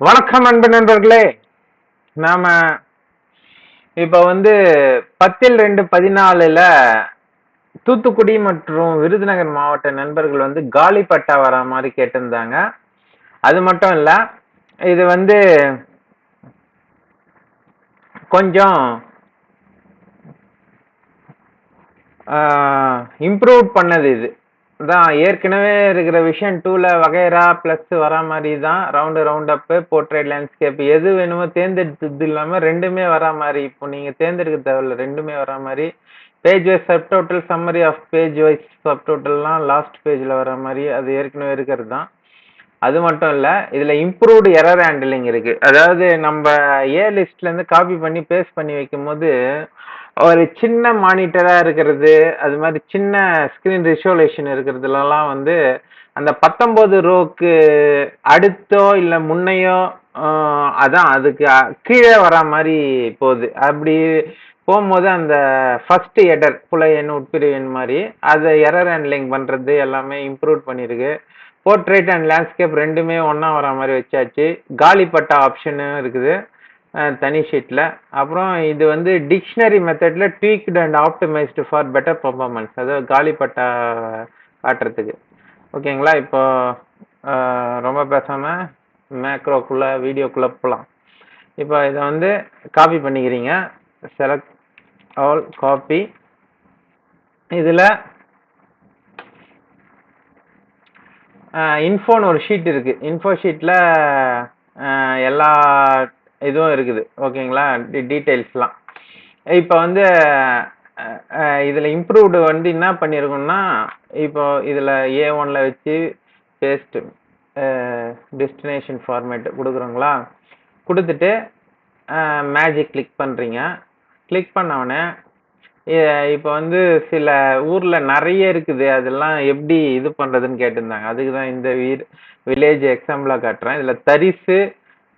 வணக்கம் அன்பு நண்பர்களே. நாம இப்ப வந்து பத்தில் ரெண்டு பதினாலுல தூத்துக்குடி மற்றும் விருதுநகர் மாவட்ட நண்பர்கள் வந்து காலி பட்டா வர மாதிரி கேட்டிருந்தாங்க. அது மட்டும் இல்ல இது வந்து கொஞ்சம் இம்ப்ரூவ் பண்ணது இது. தான் ஏற்கனவே இருக்கிற விஷன் டூல வகைரா பிளஸ் வர மாதிரி தான் round round up portrait landscape எது வேணுமோ தேர்ந்தெடுத்தது இல்லாமல் ரெண்டுமே வர மாதிரி. இப்போ நீங்கள் தேர்ந்தெடுக்க தேவையில்ல ரெண்டுமே வர மாதிரி. Page wise sub total summary of page wise sub டோட்டல்லாம் last பேஜில் வர மாதிரி. அது ஏற்கனவே இருக்கிறது தான். அது மட்டும் இல்லை இதில் இம்ப்ரூவ்டு எரர் ஹேண்டிலிங் இருக்குது அதாவது நம்ம ஏ லிஸ்ட்லேருந்து காப்பி பண்ணி பேஸ்ட் பண்ணி வைக்கும்போது ஒரு சின்ன மானிட்டராக இருக்கிறது அது மாதிரி சின்ன ஸ்க்ரீன் ரிசோலேஷன் இருக்கிறதுலலாம் வந்து அந்த பத்தொம்போது ரோக்கு அடுத்தோ இல்லை முன்னையோ அதான் அதுக்கு கீழே வரா மாதிரி போகுது. அப்படி போகும்போது அந்த ஃபர்ஸ்ட் எடர் புலை எண் உட்பிரிவு எண் மாதிரி அதை எரர் ஹேண்ட்லிங் பண்ணுறது எல்லாமே இம்ப்ரூவ் பண்ணியிருக்கு போர்ட்ரேட் அண்ட் லேண்ட்ஸ்கேப் ரெண்டுமே ஒன்றா வர மாதிரி வச்சாச்சு. காலிப்பட்டா ஆப்ஷனும் இருக்குது. தனி ஷீட்டில் அப்புறம் இது வந்து டிக்ஷனரி மெத்தடில் tweaked and optimised for better performance அதாவது காலிப்பட்டா காட்டுறதுக்கு. ஓகேங்களா? இப்போ ரொம்ப பேசாமல் மேக்ரோக்குள்ளே வீடியோக்குள்ளே போகலாம் இப்போ இதை வந்து காப்பி பண்ணிக்கிறீங்க. செலக்ட் ஆல் காப்பி இதில் இன்ஃபோன்னு ஒரு ஷீட் இருக்குது இன்ஃபோ ஷீட்டில் எல்லா இதுவும் இருக்குது. ஓகேங்களா? டீட்டெயில்ஸ்லாம். இப்போ வந்து இதில் இம்ப்ரூவ்டு வந்து என்ன பண்ணியிருக்கோம்னா இப்போ இதில் ஏ ஒனில் வச்சு பேஸ்ட்டு டெஸ்டினேஷன் ஃபார்மேட் கொடுக்குறோங்களா? கொடுத்துட்டு மேஜிக் கிளிக் பண்ணுறீங்க கிளிக் பண்ணவுடனே இப்போ வந்து சில ஊரில் நிறைய இருக்குது. அதெல்லாம் எப்படி இது பண்ணுறதுன்னு கேட்டிருந்தாங்க. அதுக்கு தான் இந்த வீர் வில்லேஜ் எக்ஸாம்பிளாக காட்டுறேன். இதில் தரிசு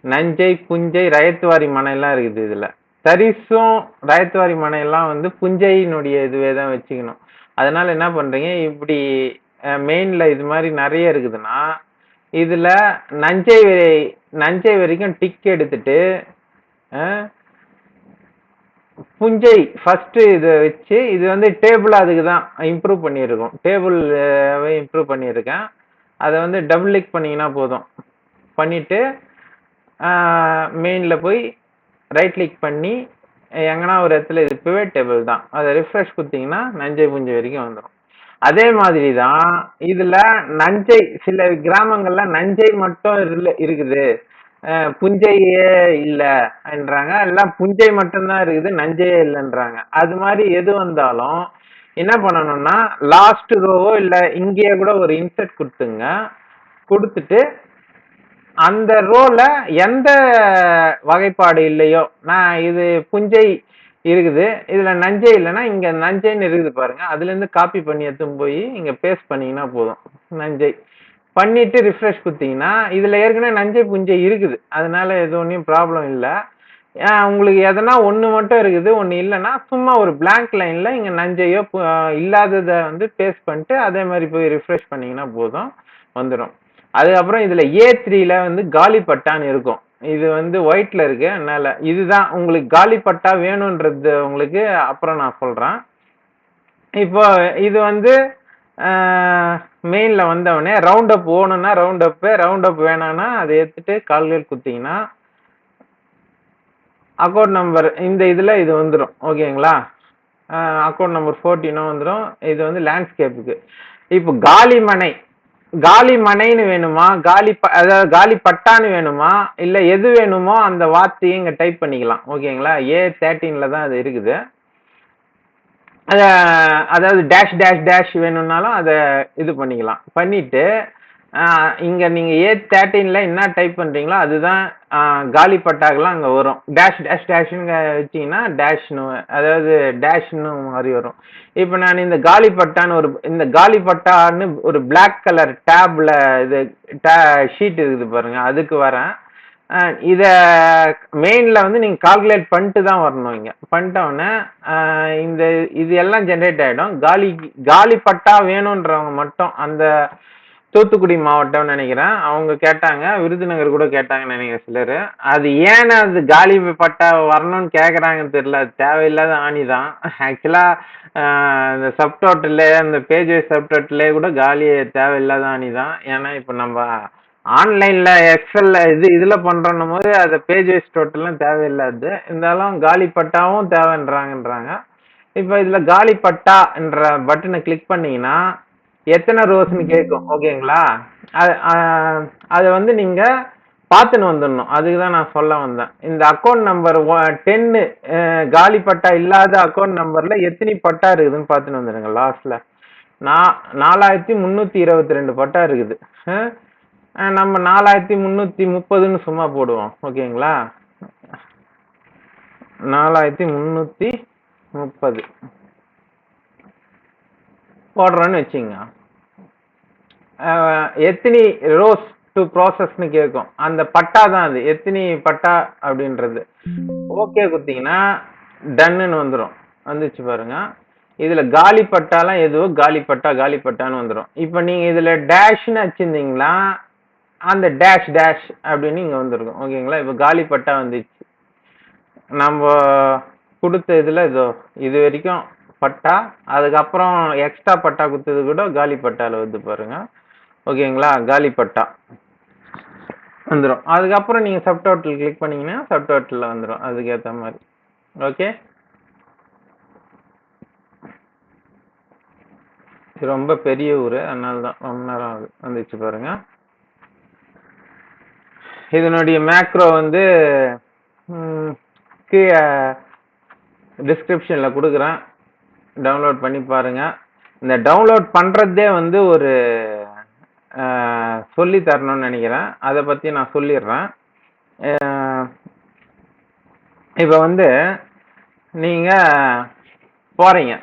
நஞ்சை புஞ்சை ரயத்துவாரி மனையெல்லாம் இருக்குது இதுல. தரிசும் ரயத்துவாரி மனையெல்லாம் வந்து புஞ்சையினுடைய இதுவே தான் வச்சுக்கணும். அதனால என்ன பண்றீங்க இப்படி மெயின்ல இது மாதிரி நிறைய இருக்குதுன்னா இதுல நஞ்சை வரை- நஞ்சை வரைக்கும் டிக் எடுத்துட்டு புஞ்சை ஃபர்ஸ்ட் இதை வச்சு இது வந்து டேபிள் அதுக்கு தான் இம்ப்ரூவ் பண்ணியிருக்கோம். டேபிள் இம்ப்ரூவ் பண்ணியிருக்கேன். அதை வந்து டபுள் கிளிக் பண்ணீங்கன்னா போதும். பண்ணிட்டு மெயினில் போய் ரைட் கிளிக் பண்ணி எங்கன்னா ஒரு இடத்துல இது பிவேட் டேபிள் தான். அதை ரிஃப்ரெஷ் கொடுத்தீங்கன்னா நஞ்சை புஞ்சை வரைக்கும் வந்துடும் அதே மாதிரி தான் இதில் நஞ்சை சில கிராமங்களில் நஞ்சை மட்டும் இல்லை இருக்குது. புஞ்சையே புஞ்சையே இல்லைன்றாங்க எல்லாம் புஞ்சை மட்டும்தான் இருக்குது நஞ்சையே இல்லைன்றாங்க. அது மாதிரி எது வந்தாலும் என்ன பண்ணணும்னா லாஸ்ட் ரோவோ இல்லை இங்கேயே கூட ஒரு இன்செர்ட் கொடுத்துங்க. கொடுத்துட்டு அந்த ரோல எந்த வகைப்பாடு இல்லையோ? நான் இது புஞ்சை இருக்குது. இதுல நஞ்சை இல்லைன்னா இங்க நஞ்சைன்னு இருக்குது பாருங்க. அதுல இருந்து காப்பி பண்ணி எடுத்துன்னு போய் இங்க பேஸ்ட் பண்ணீங்கன்னா போதும். நஞ்சை. பண்ணிட்டு ரிஃப்ரெஷ் கொடுத்தீங்கன்னா இதுல ஏற்கனவே நஞ்சை புஞ்சை இருக்குது. அதனால எது ஒன்றும் ப்ராப்ளம் இல்லை. உங்களுக்கு எதனா ஒன்று மட்டும் இருக்குது. ஒன்று இல்லைன்னா சும்மா ஒரு பிளாங்க் லைன்ல இங்க நஞ்சையோ இல்லாததை வந்து பேஸ்ட் பண்ணிட்டு அதே மாதிரி போய் ரிஃப்ரெஷ் பண்ணீங்கன்னா போதும். வந்துடும் அதுக்கப்புறம் இதுல ஏ த்ரீல வந்து காலி பட்டான்னு இருக்கும். இது வந்து ஒயிட்ல இருக்கு. அதனால இதுதான் உங்களுக்கு காலி பட்டா வேணும்ன்றது உங்களுக்கு அப்புறம் நான் சொல்றேன். இப்போ இது வந்து மெயின்ல வந்தவொடனே ரவுண்ட் அப் ஓணும்னா ரவுண்ட் அப் ரவுண்ட் அப் வேணாம்னா அதை எடுத்துட்டு கால்கள் குத்திங்கன்னா அக்கௌண்ட் நம்பர் இந்த இதுல இது வந்துடும் ஓகேங்களா அக்கௌண்ட் நம்பர் ஃபோர்டீனும் வந்துடும் இது வந்து லேண்ட்ஸ்கேப்புக்கு இப்போ காலி மனை காலி மனைன்னு வேணுமா? காலி ப அதாவது காலி பட்டான்னு வேணுமா? இல்லை எது வேணுமோ அந்த வார்த்தையை இங்கே டைப் பண்ணிக்கலாம். ஓகேங்களா ஏ தேர்ட்டீனில் தான் அது இருக்குது. அதை அதாவது டேஷ் டேஷ் டேஷ் வேணும்னாலும் அதை இது பண்ணிக்கலாம். பண்ணிட்டு இங்க நீங்க ஏ தேர்ட்டீன்ல என்ன டைப் பண்றீங்களோ அதுதான் காலி பட்டாக்கெல்லாம் அங்க வரும். டேஷ் டேஷ் டேஷ்னு வச்சீங்கன்னா டேஷ்னு அதாவது டேஷ்னு மாதிரி வரும். இப்போ நான் இந்த காலி பட்டான்னு ஒரு இந்த காலி பட்டான்னு ஒரு பிளாக் கலர் டேப்ல இது டே ஷீட் இருக்குது பாருங்க அதுக்கு வரேன். இதை மெயினில் வந்து நீங்கள் கால்குலேட் பண்ணிட்டு தான் வரணும் இங்கே. பண்ணிட்டோன்னே இந்த இது எல்லாம் ஜென்ரேட் ஆகிடும் காலி காலி பட்டா வேணுன்றவங்க மட்டும் அந்த தூத்துக்குடி மாவட்டம்னு நினைக்கிறேன். அவங்க கேட்டாங்க விருதுநகர் கூட கேட்டாங்கன்னு நினைக்கிறேன் சிலர். அது ஏன் அது காலி பட்டா வரணும்னு கேட்குறாங்கன்னு தெரியல. அது தேவையில்லாத ஆணி தான். ஆக்சுவலாக இந்த சப்டோட்டில் அந்த பேஜ் வைஸ் சப்டோட்டிலே கூட காலி தேவையில்லாத ஆணி தான். ஏன்னா இப்போ நம்ம ஆன்லைனில் எக்ஸல்ல இது இதில் பண்ணுறோன்னும் போது அது பேஜ் வைஸ் டோட்டல்லாம் தேவையில்லாது. இருந்தாலும் காலி பட்டாவும் தேவைன்றாங்கன்றாங்க. இப்போ இதில் காலி பட்டான்ற பட்டனை கிளிக் பண்ணிங்கன்னா எத்தனை ரோஸ்னு கேட்கும் ஓகேங்களா அது அதை வந்து நீங்கள் பார்த்துன்னு வந்துடணும். அதுக்கு தான் நான் சொல்ல வந்தேன். இந்த அக்கௌண்ட் நம்பர் டென்னு காலி பட்டா இல்லாத அக்கௌண்ட் நம்பரில் எத்தனை பட்டா இருக்குதுன்னு பார்த்துன்னு வந்துடுங்க லாஸ்ட்டில் நா நாலாயிரத்தி முந்நூற்றி இருபத்தி ரெண்டு பட்டா இருக்குது. நம்ம நாலாயிரத்தி முந்நூற்றி முப்பதுன்னு சும்மா போடுவோம் ஓகேங்களா நாலாயிரத்தி முந்நூற்றி முப்பது. போடுறோன்னு வச்சுங்க எத்தினி ரோஸ் டு ப்ராசஸ்னு கேட்கும் அந்த பட்டா தான் அது. எத்தினி பட்டா அப்படின்றது. ஓகே குத்திங்கன்னா டன்னுன்னு வந்துடும் வந்துச்சு பாருங்க. இதில் காலி பட்டாலாம் எதுவோ காலி பட்டா காலி பட்டான்னு வந்துடும் இப்போ நீங்கள் இதில் டேஷ்னு வச்சுருந்தீங்களா அந்த டேஷ் டேஷ் அப்படின்னு இங்கே வந்துருக்கும். ஓகேங்களா இப்போ காலி பட்டா வந்துச்சு. நம்ம கொடுத்த இதில் இதோ இது வரைக்கும் பட்டா அதுக்கப்புறம் எக்ஸ்ட்ரா பட்டா கொடுத்தது கூட காலி பட்டால வந்து பாருங்கள் ஓகேங்களா? காலிப்பட்டா வந்துடும் அதுக்கப்புறம் நீங்கள் சப்டோட்டில் கிளிக் பண்ணிங்கன்னா சப்டோட்டல்ல வந்துடும் அதுக்கேற்ற மாதிரி. ஓகே? இது ரொம்ப பெரிய ஊர். அதனால தான் ரொம்ப நேரம் ஆகுது. வந்துச்சு பாருங்க. இதனுடைய மேக்ரோ வந்து கீழே டிஸ்கிரிப்ஷனில் கொடுக்குறேன். டவுன்லோட் பண்ணி பாருங்கள் இந்த டவுன்லோட் பண்ணுறதே வந்து ஒரு சொல்லி தரணும்னு நினைக்கிறேன். அதை பற்றி நான் சொல்லிடுறேன். இப்போ வந்து நீங்கள் போகிறீங்க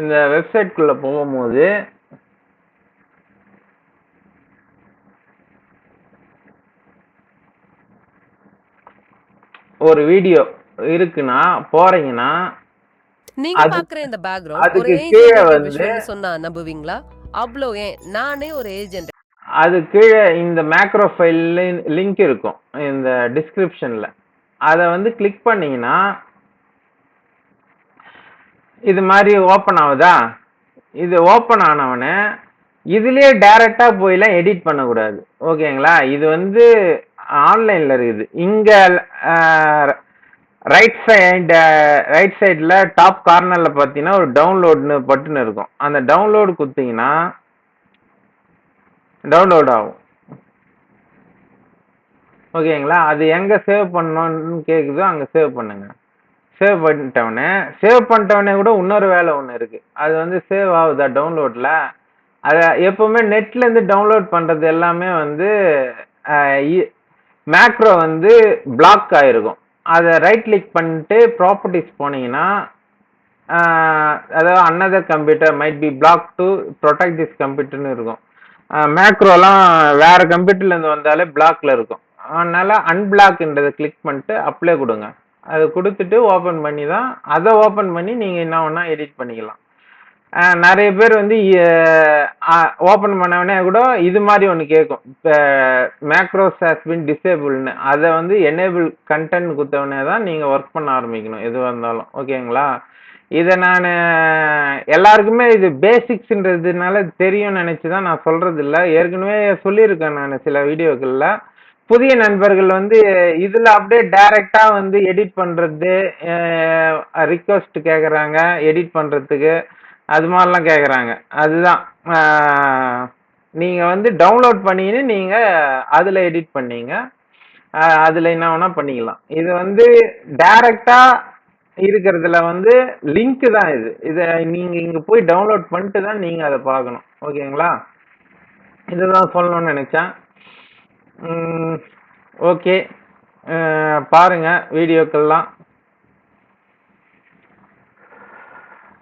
இந்த வெப்சைட்குள்ளே போகும்போது ஒரு வீடியோ இருக்குன்னா போகிறீங்கன்னா நீங்க பாக்குற இந்த பேக்ரவுண்ட் ஒரு ஏஜென்ட் சொன்னா நம்புவீங்களா? அவ்வளோ ஏன்? நானே ஒரு ஏஜென்ட் அது கீழே இந்த மேக்ரோ ஃபைல் லிங்க் இருக்கும். இந்த டிஸ்கிரிப்ஷன்ல அதை வந்து கிளிக் பண்ணீங்கன்னா இது மாதிரி ஓப்பன் ஆகுதா? இது ஓப்பன் ஆனவனே இதுலயே டைரக்டா போயெல்லாம் எடிட் பண்ணக்கூடாது. ஓகேங்களா இது வந்து ஆன்லைன்ல இருக்குது. இங்க ரைட் சைடு ரைட் சைடில் டாப் கார்னரில் பார்த்தீங்கன்னா ஒரு டவுன்லோட்னு பட்டுன்னு இருக்கும். அந்த டவுன்லோடு கொடுத்தீங்கன்னா டவுன்லோட் ஆகும். ஓகேங்களா? அது எங்கே சேவ் பண்ணணும்னு கேட்குதோ அங்கே சேவ் பண்ணுங்க. சேவ் பண்ணிட்டவனே சேவ் பண்ணிட்டவனே கூட இன்னொரு வேலை ஒன்று இருக்குது அது வந்து சேவ் ஆகுதா டவுன்லோடில் அதை எப்போவுமே நெட்லேருந்து டவுன்லோட் பண்ணுறது எல்லாமே வந்து மேக்ரோ வந்து பிளாக் ஆகிருக்கும் அதை ரைட் கிளிக் பண்ணிட்டு ப்ராப்பர்ட்டிஸ் போனீங்கன்னா அதாவது another computer might be block to protect this கம்ப்யூட்டர்னு இருக்கும். மேக்ரோலாம் வேற கம்ப்யூட்டர்லேருந்து வந்தாலே பிளாக்ல இருக்கும். அதனால அன்பிளாக்ன்றதை கிளிக் பண்ணிட்டு அப்ளை கொடுங்க. அது கொடுத்துட்டு ஓப்பன் பண்ணி தான் அதை ஓப்பன் பண்ணி நீங்கள் என்ன வேணால் எடிட் பண்ணிக்கலாம். நிறைய பேர் வந்து ஓப்பன் பண்ணவொடனே கூட இது மாதிரி ஒன்று கேட்கும் இப்போ மேக்ரோஸ் ஹேஸ் பின் டிசேபிள்னு அதை வந்து எனேபிள் கண்டென்ட் கொடுத்தவொடனே தான் நீங்கள் ஒர்க் பண்ண ஆரம்பிக்கணும் எதுவாக இருந்தாலும். ஓகேங்களா? இதை நான் எல்லாருக்குமே இது பேசிக்ஸ்ன்றதுனால தெரியும்னு நினச்சி தான் நான் சொல்கிறது இல்லை ஏற்கனவே சொல்லியிருக்கேன் நான் சில வீடியோக்களில். புதிய நண்பர்கள் வந்து இதில் அப்படியே டைரெக்டாக வந்து எடிட் பண்ணுறது ரிக்வஸ்ட் கேட்குறாங்க எடிட் பண்ணுறதுக்கு அது மாதிரிலாம் கேட்குறாங்க அதுதான். நீங்கள் வந்து டவுன்லோட் பண்ணின்னு நீங்கள் அதில் எடிட் பண்ணீங்க. அதில் என்ன வேணால் பண்ணிக்கலாம். இது வந்து டைரக்டா இருக்கிறதுல வந்து லிங்க்கு தான் இது. இதை நீங்கள் இங்கே போய் டவுன்லோட் பண்ணிட்டு தான் நீங்கள் அதை பார்க்கணும். ஓகேங்களா? இதுதான் சொல்லணும்னு நினச்சேன். ஓகே. பாருங்க வீடியோக்கள்லாம் அஹ்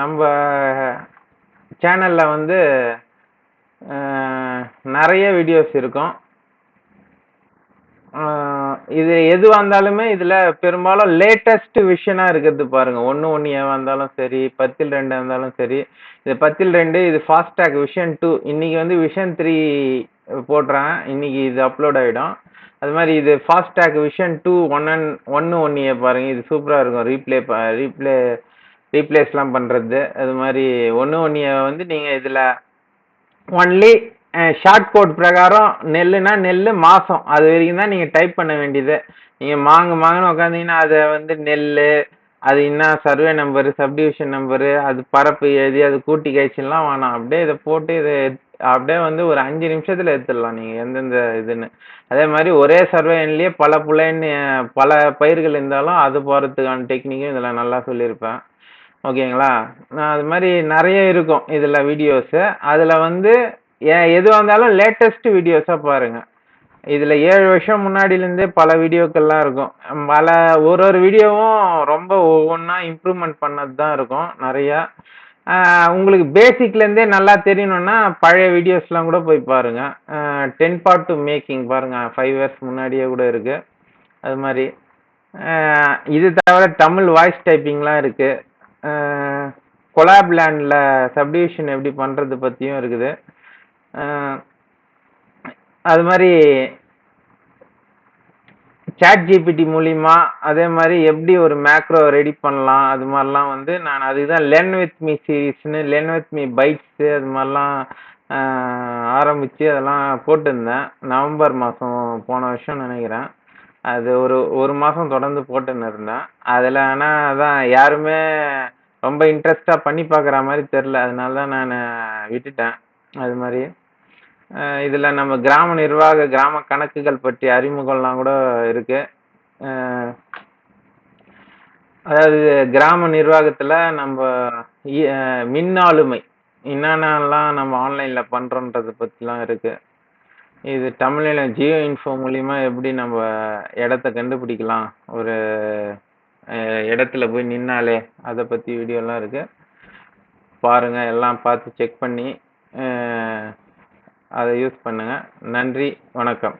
நம்ம சேனலில் வந்து நிறைய வீடியோஸ் இருக்கும். இது எதுவாக இருந்தாலுமே இதில் பெரும்பாலும் லேட்டஸ்ட் விஷனாக இருக்கிறது பாருங்கள் ஒன்று ஒன்று ஏவா இருந்தாலும் சரி பத்தில் ரெண்டாக இருந்தாலும் சரி இது பத்தில் ரெண்டு இது ஃபாஸ்டாக் விஷன் டூ இன்றைக்கி வந்து விஷன் த்ரீ போடுறேன். இன்றைக்கி இது அப்லோட் ஆகிடும் அது மாதிரி இது fastag vision two one and ஒன்று ஒன்று ஏ பாருங்கள் இது சூப்பராக இருக்கும். ரீப்ளே ரீப்ளே ரீப்ளேஸ்லாம் பண்ணுறது அது மாதிரி ஒன்று ஒன்றிய வந்து நீங்கள் இதில் ஒன்லி ஷார்ட் கோட் பிரகாரம் நெல்லுனா நெல் மாதம் அது வரைக்கும் தான் நீங்கள் டைப் பண்ண வேண்டியது. நீங்கள் மாங்கு மாங்குன்னு உட்காந்தீங்கன்னா அதை வந்து நெல் அது என்ன சர்வே நம்பரு சப்டிவிஷன் நம்பரு அது பரப்பு எழுதி அது கூட்டி கழிச்சுலாம் வேணாம். அப்படியே இதை போட்டு இதை அப்படியே வந்து ஒரு அஞ்சு நிமிஷத்தில் எடுத்துடலாம் நீங்கள் எந்தெந்த இதுன்னு. அதே மாதிரி ஒரே சர்வேன்லேயே பல புலைன்னு பல பயிர்கள் இருந்தாலும் அது போகிறதுக்கான டெக்னிக்கும் இதில் நல்லா சொல்லியிருப்பேன். ஓகேங்களா? நான் அது மாதிரி நிறைய இருக்கும் இதில் வீடியோஸு அதில் வந்து ஏ- எதுவாக இருந்தாலும் லேட்டஸ்ட் வீடியோஸாக பாருங்கள் இதில் ஏழு வருஷம் முன்னாடிலேருந்தே பல வீடியோக்கள்லாம் இருக்கும். பல ஒரு ஒரு வீடியோவும் ரொம்ப ஒவ்வொன்றா இம்ப்ரூவ்மெண்ட் பண்ணது தான் இருக்கும் நிறையா. உங்களுக்கு பேசிக்லேருந்தே நல்லா தெரியணும்னா பழைய வீடியோஸ்லாம் கூட போய் பாருங்கள் டென் பார்ட் டு மேக்கிங் பாருங்கள் ஃபைவ் இயர்ஸ் முன்னாடியே கூட இருக்குது அது மாதிரி. இது தவிர தமிழ் வாய்ஸ் டைப்பிங்லாம் இருக்குது கொலாப் லேண்டில் சப்டிவிஷன் எப்படி பண்ணுறது பற்றியும் இருக்குது. அது மாதிரி சாட் ஜிபிடி மூலிமா அதே மாதிரி எப்படி ஒரு மேக்ரோ ரெடி பண்ணலாம் அது மாதிரிலாம் வந்து நான் அதுதான் லென் வித் மீ சீரீஸ்னு லென் வித் மீ பைட்ஸு அது மாதிரிலாம் ஆரம்பித்து அதெல்லாம் போட்டிருந்தேன். நவம்பர் மாதம் போன வருஷம் நினைக்கிறேன். அது ஒரு ஒரு மாதம் தொடர்ந்து போட்டுன்னு இருந்தேன் அதில் ஆனால் அதான் யாருமே ரொம்ப இன்ட்ரெஸ்டாக பண்ணி பார்க்குற மாதிரி தெரில அதனால தான் நான் விட்டுட்டேன். அது மாதிரி இதில் நம்ம கிராம நிர்வாக கிராம கணக்குகள் பற்றி அறிமுகம்லாம் கூட இருக்கு. அதாவது கிராம நிர்வாகத்தில் நம்ம இ- அஹ் மின் ஆளுமை என்னென்னலாம் நம்ம ஆன்லைனில் பண்ணுறோன்றதை பற்றிலாம் இருக்கு. இது தமிழில் ஜியோ இன்ஃபோ மூலிமா எப்படி நம்ம இடத்த கண்டுபிடிக்கலாம்? ஒரு அஹ் இடத்துல போய் நின்னாலே அதை பற்றி வீடியோலாம் இருக்குது பாருங்கள் எல்லாம் பார்த்து செக் பண்ணி அஹ் அதை யூஸ் பண்ணுங்கள் நன்றி வணக்கம்.